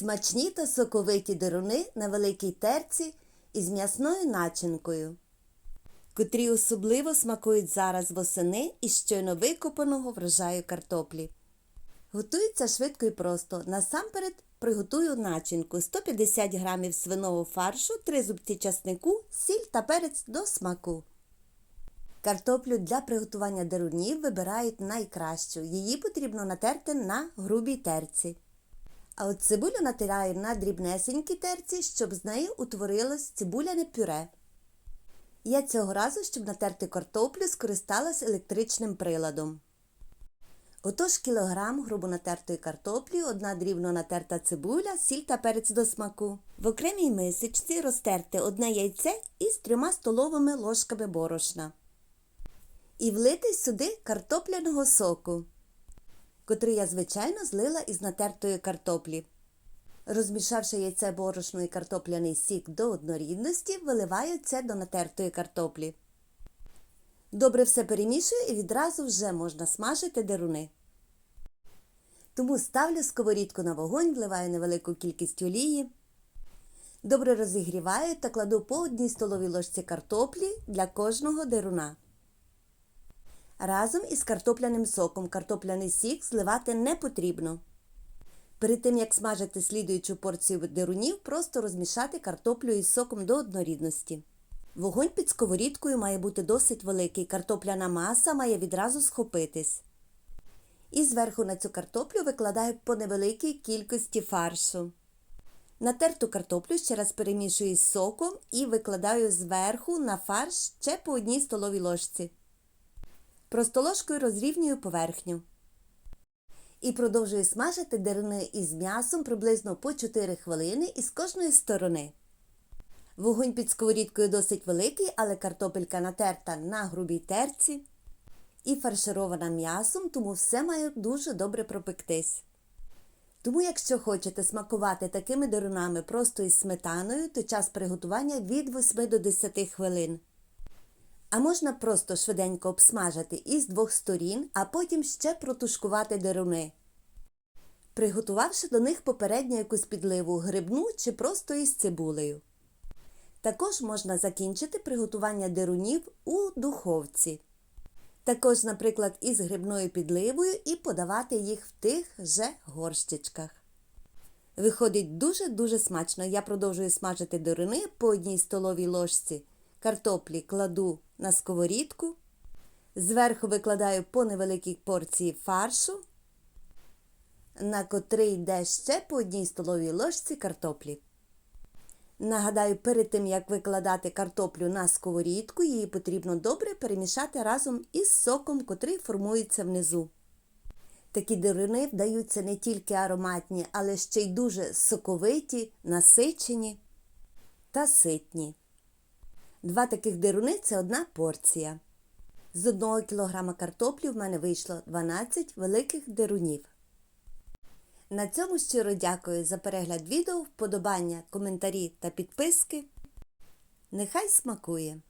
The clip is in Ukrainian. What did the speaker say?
Смачні та соковиті деруни на великій терці із м'ясною начинкою, котрі особливо смакують зараз восени із щойно викопаного врожаю картоплі. Готується швидко і просто. Насамперед приготую начинку 150 г свиного фаршу, 3 зубці часнику, сіль та перець до смаку. Картоплю для приготування дерунів вибирають найкращу. Її потрібно натерти на грубій терці. А от цибулю натираю на дрібнесенькій терці, щоб з нею утворилось цибуляне пюре. Я цього разу, щоб натерти картоплю, скористалась електричним приладом. Отож кілограм грубо натертої картоплі, одна дрібно натерта цибуля, сіль та перець до смаку. В окремій мисочці розтерти одне яйце із трьома столовими ложками борошна. І влити сюди картопляного соку, котрий я, звичайно, злила із натертої картоплі. Розмішавши яйце борошно і картопляний сік до однорідності, виливаю це до натертої картоплі. Добре все перемішую і відразу вже можна смажити деруни. Тому ставлю сковорідку на вогонь, вливаю невелику кількість олії. Добре розігріваю та кладу по одній столовій ложці картоплі для кожного деруна. Разом із картопляним соком картопляний сік зливати не потрібно. Перед тим, як смажити слідуючу порцію дерунів, просто розмішати картоплю із соком до однорідності. Вогонь під сковорідкою має бути досить великий, картопляна маса має відразу схопитись. І зверху на цю картоплю викладаю по невеликій кількості фаршу. Натерту картоплю ще раз перемішую з соком і викладаю зверху на фарш ще по одній столовій ложці. Просто ложкою розрівнюю поверхню. І продовжую смажити деруни із м'ясом приблизно по 4 хвилини із кожної сторони. Вогонь під сковорідкою досить великий, але картопелька натерта на грубій терці і фарширована м'ясом, тому все має дуже добре пропектись. Тому, якщо хочете смакувати такими дерунами просто із сметаною, то час приготування від 8 до 10 хвилин. А можна просто швиденько обсмажити із двох сторін, а потім ще протушкувати деруни, приготувавши до них попередньо якусь підливу грибну чи просто із цибулею. Також можна закінчити приготування дерунів у духовці. Також, наприклад, із грибною підливою і подавати їх в тих же горщичках. Виходить дуже-дуже смачно. Я продовжую смажити деруни по одній столовій ложці. Картоплі кладу на сковорідку. Зверху викладаю по невеликій порції фаршу, на котрий йде ще по одній столовій ложці картоплі. Нагадаю, перед тим, як викладати картоплю на сковорідку, її потрібно добре перемішати разом із соком, котрий формується внизу. Такі дерини вдаються не тільки ароматні, але ще й дуже соковиті, насичені та ситні. Два таких деруни це одна порція. З одного кілограма картоплі в мене вийшло 12 великих дерунів. На цьому щиро дякую за перегляд відео, вподобання, коментарі та підписки. Нехай смакує!